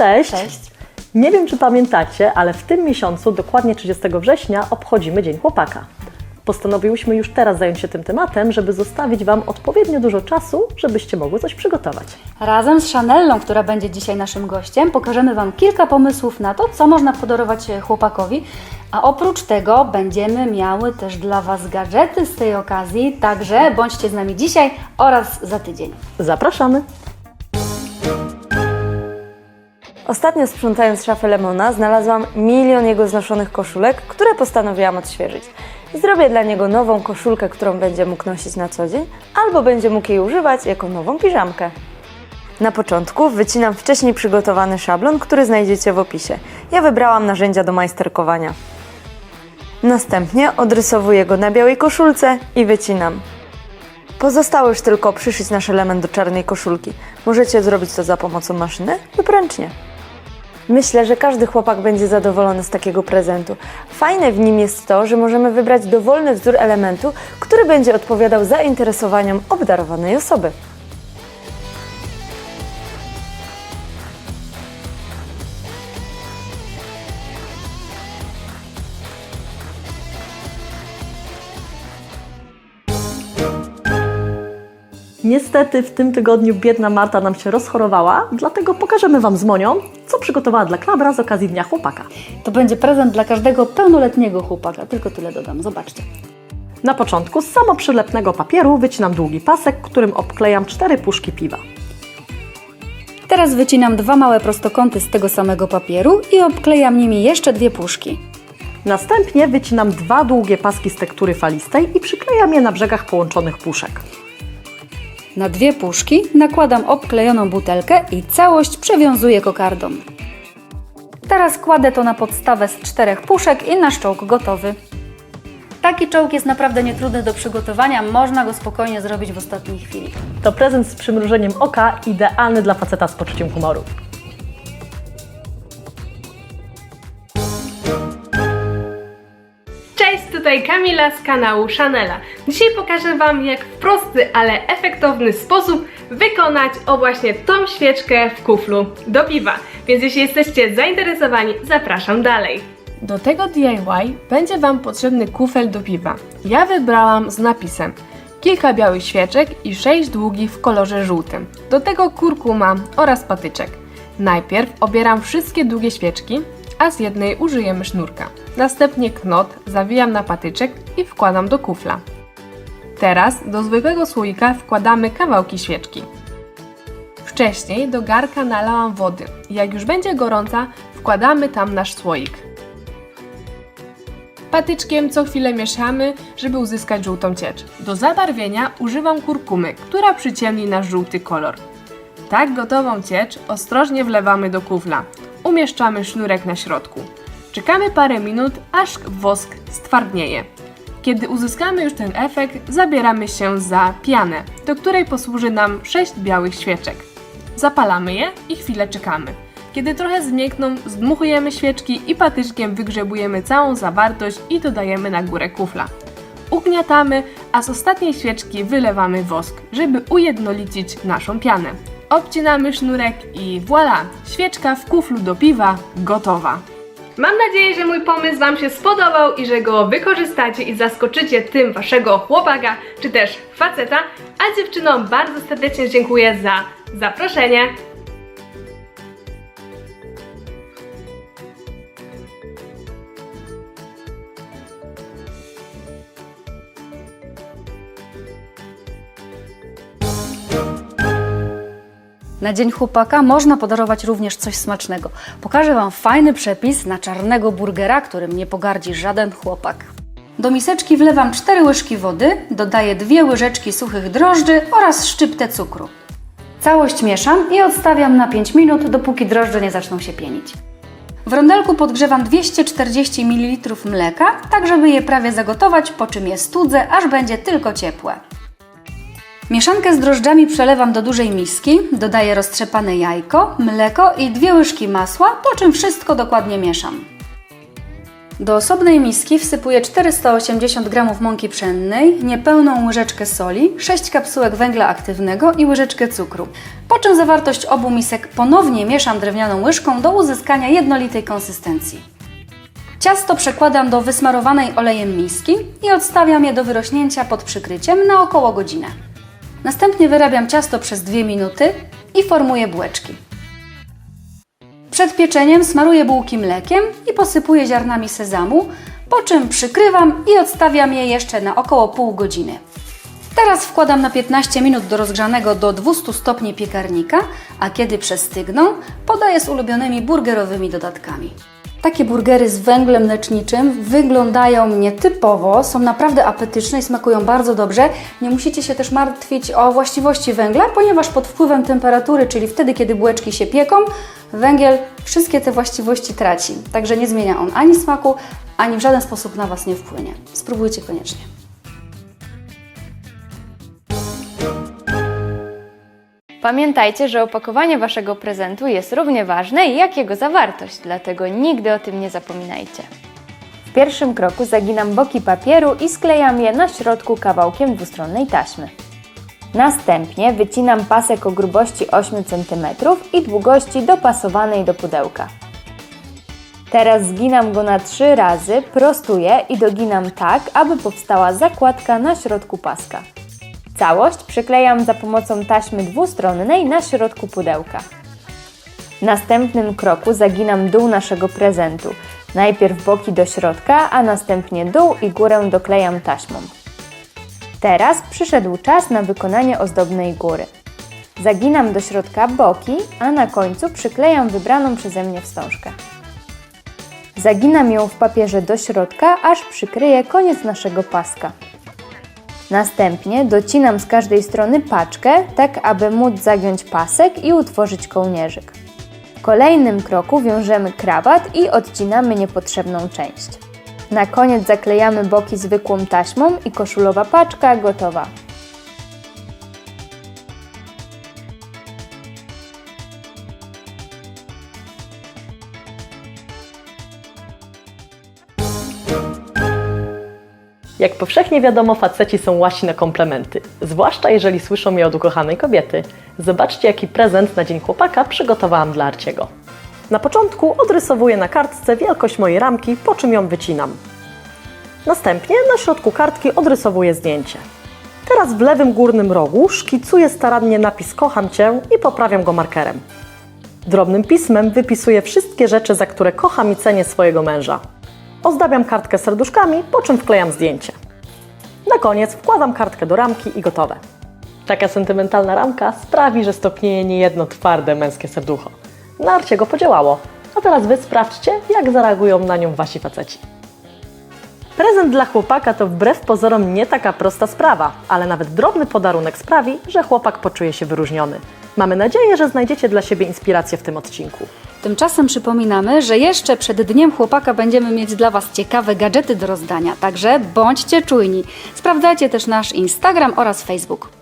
Cześć. Cześć. Nie wiem, czy pamiętacie, ale w tym miesiącu, dokładnie 30 września, obchodzimy Dzień Chłopaka. Postanowiłyśmy już teraz zająć się tym tematem, żeby zostawić Wam odpowiednio dużo czasu, żebyście mogły coś przygotować. Razem z Chanellą, która będzie dzisiaj naszym gościem, pokażemy Wam kilka pomysłów na to, co można podarować chłopakowi. A oprócz tego będziemy miały też dla Was gadżety z tej okazji, także bądźcie z nami dzisiaj oraz za tydzień. Zapraszamy! Ostatnio sprzątając szafę Lemona znalazłam milion jego znoszonych koszulek, które postanowiłam odświeżyć. Zrobię dla niego nową koszulkę, którą będzie mógł nosić na co dzień, albo będzie mógł jej używać jako nową piżamkę. Na początku wycinam wcześniej przygotowany szablon, który znajdziecie w opisie. Ja wybrałam narzędzia do majsterkowania. Następnie odrysowuję go na białej koszulce i wycinam. Pozostało już tylko przyszyć nasz element do czarnej koszulki. Możecie zrobić to za pomocą maszyny lub ręcznie. Myślę, że każdy chłopak będzie zadowolony z takiego prezentu. Fajne w nim jest to, że możemy wybrać dowolny wzór elementu, który będzie odpowiadał zainteresowaniom obdarowanej osoby. Niestety w tym tygodniu biedna Marta nam się rozchorowała, dlatego pokażemy Wam z Monią, co przygotowała dla Klabra z okazji Dnia Chłopaka. To będzie prezent dla każdego pełnoletniego chłopaka, tylko tyle dodam, zobaczcie. Na początku z samoprzylepnego papieru wycinam długi pasek, którym obklejam cztery puszki piwa. Teraz wycinam dwa małe prostokąty z tego samego papieru i obklejam nimi jeszcze dwie puszki. Następnie wycinam dwa długie paski z tektury falistej i przyklejam je na brzegach połączonych puszek. Na dwie puszki nakładam obklejoną butelkę i całość przewiązuję kokardą. Teraz kładę to na podstawę z czterech puszek i nasz czołg gotowy. Taki czołg jest naprawdę nietrudny do przygotowania, można go spokojnie zrobić w ostatniej chwili. To prezent z przymrużeniem oka, idealny dla faceta z poczuciem humoru. Cześć, tutaj Kamila z kanału Chanela. Dzisiaj pokażę Wam, jak w prosty, ale efektowny sposób wykonać o właśnie tą świeczkę w kuflu do piwa. Więc jeśli jesteście zainteresowani, zapraszam dalej. Do tego DIY będzie Wam potrzebny kufel do piwa. Ja wybrałam z napisem kilka białych świeczek i sześć długich w kolorze żółtym. Do tego kurkuma oraz patyczek. Najpierw obieram wszystkie długie świeczki, a z jednej użyjemy sznurka. Następnie knot zawijam na patyczek i wkładam do kufla. Teraz do zwykłego słoika wkładamy kawałki świeczki. Wcześniej do garka nalałam wody. Jak już będzie gorąca, wkładamy tam nasz słoik. Patyczkiem co chwilę mieszamy, żeby uzyskać żółtą ciecz. Do zabarwienia używam kurkumy, która przyciemni nasz żółty kolor. Tak gotową ciecz ostrożnie wlewamy do kufla. Umieszczamy sznurek na środku. Czekamy parę minut, aż wosk stwardnieje. Kiedy uzyskamy już ten efekt, zabieramy się za pianę, do której posłuży nam 6 białych świeczek. Zapalamy je i chwilę czekamy. Kiedy trochę zmiękną, zdmuchujemy świeczki i patyczkiem wygrzebujemy całą zawartość i dodajemy na górę kufla. Ugniatamy, a z ostatniej świeczki wylewamy wosk, żeby ujednolicić naszą pianę. Obcinamy sznurek i voilà! Świeczka w kuflu do piwa gotowa. Mam nadzieję, że mój pomysł Wam się spodobał i że go wykorzystacie i zaskoczycie tym Waszego chłopaka czy też faceta, a dziewczynom bardzo serdecznie dziękuję za zaproszenie. Na Dzień Chłopaka można podarować również coś smacznego. Pokażę Wam fajny przepis na czarnego burgera, którym nie pogardzi żaden chłopak. Do miseczki wlewam 4 łyżki wody, dodaję 2 łyżeczki suchych drożdży oraz szczyptę cukru. Całość mieszam i odstawiam na 5 minut, dopóki drożdże nie zaczną się pienić. W rondelku podgrzewam 240 ml mleka, tak żeby je prawie zagotować, po czym je studzę, aż będzie tylko ciepłe. Mieszankę z drożdżami przelewam do dużej miski, dodaję roztrzepane jajko, mleko i dwie łyżki masła, po czym wszystko dokładnie mieszam. Do osobnej miski wsypuję 480 g mąki pszennej, niepełną łyżeczkę soli, 6 kapsułek węgla aktywnego i łyżeczkę cukru. Po czym zawartość obu misek ponownie mieszam drewnianą łyżką do uzyskania jednolitej konsystencji. Ciasto przekładam do wysmarowanej olejem miski i odstawiam je do wyrośnięcia pod przykryciem na około godzinę. Następnie wyrabiam ciasto przez 2 minuty i formuję bułeczki. Przed pieczeniem smaruję bułki mlekiem i posypuję ziarnami sezamu, po czym przykrywam i odstawiam je jeszcze na około pół godziny. Teraz wkładam na 15 minut do rozgrzanego do 200 stopni piekarnika, a kiedy przestygną, podaję z ulubionymi burgerowymi dodatkami. Takie burgery z węglem leczniczym wyglądają nietypowo, są naprawdę apetyczne i smakują bardzo dobrze. Nie musicie się też martwić o właściwości węgla, ponieważ pod wpływem temperatury, czyli wtedy, kiedy bułeczki się pieką, węgiel wszystkie te właściwości traci. Także nie zmienia on ani smaku, ani w żaden sposób na Was nie wpłynie. Spróbujcie koniecznie. Pamiętajcie, że opakowanie Waszego prezentu jest równie ważne jak jego zawartość, dlatego nigdy o tym nie zapominajcie. W pierwszym kroku zaginam boki papieru i sklejam je na środku kawałkiem dwustronnej taśmy. Następnie wycinam pasek o grubości 8 cm i długości dopasowanej do pudełka. Teraz zginam go na trzy razy, prostuję i doginam tak, aby powstała zakładka na środku paska. Całość przyklejam za pomocą taśmy dwustronnej na środku pudełka. W następnym kroku zaginam dół naszego prezentu. Najpierw boki do środka, a następnie dół i górę doklejam taśmą. Teraz przyszedł czas na wykonanie ozdobnej góry. Zaginam do środka boki, a na końcu przyklejam wybraną przeze mnie wstążkę. Zaginam ją w papierze do środka, aż przykryję koniec naszego paska. Następnie docinam z każdej strony paczkę, tak aby móc zagiąć pasek i utworzyć kołnierzyk. W kolejnym kroku wiążemy krawat i odcinamy niepotrzebną część. Na koniec zaklejamy boki zwykłą taśmą i koszulowa paczka gotowa. Jak powszechnie wiadomo, faceci są łasi na komplementy, zwłaszcza jeżeli słyszą je od ukochanej kobiety. Zobaczcie, jaki prezent na Dzień Chłopaka przygotowałam dla Arciego. Na początku odrysowuję na kartce wielkość mojej ramki, po czym ją wycinam. Następnie na środku kartki odrysowuję zdjęcie. Teraz w lewym górnym rogu szkicuję starannie napis Kocham Cię i poprawiam go markerem. Drobnym pismem wypisuję wszystkie rzeczy, za które kocham i cenię swojego męża. Ozdabiam kartkę serduszkami, po czym wklejam zdjęcie. Na koniec wkładam kartkę do ramki i gotowe. Taka sentymentalna ramka sprawi, że stopnieje niejedno twarde męskie serducho. Narcie go podziałało, a teraz Wy sprawdźcie, jak zareagują na nią Wasi faceci. Prezent dla chłopaka to wbrew pozorom nie taka prosta sprawa, ale nawet drobny podarunek sprawi, że chłopak poczuje się wyróżniony. Mamy nadzieję, że znajdziecie dla siebie inspirację w tym odcinku. Tymczasem przypominamy, że jeszcze przed Dniem Chłopaka będziemy mieć dla Was ciekawe gadżety do rozdania, także bądźcie czujni. Sprawdzajcie też nasz Instagram oraz Facebook.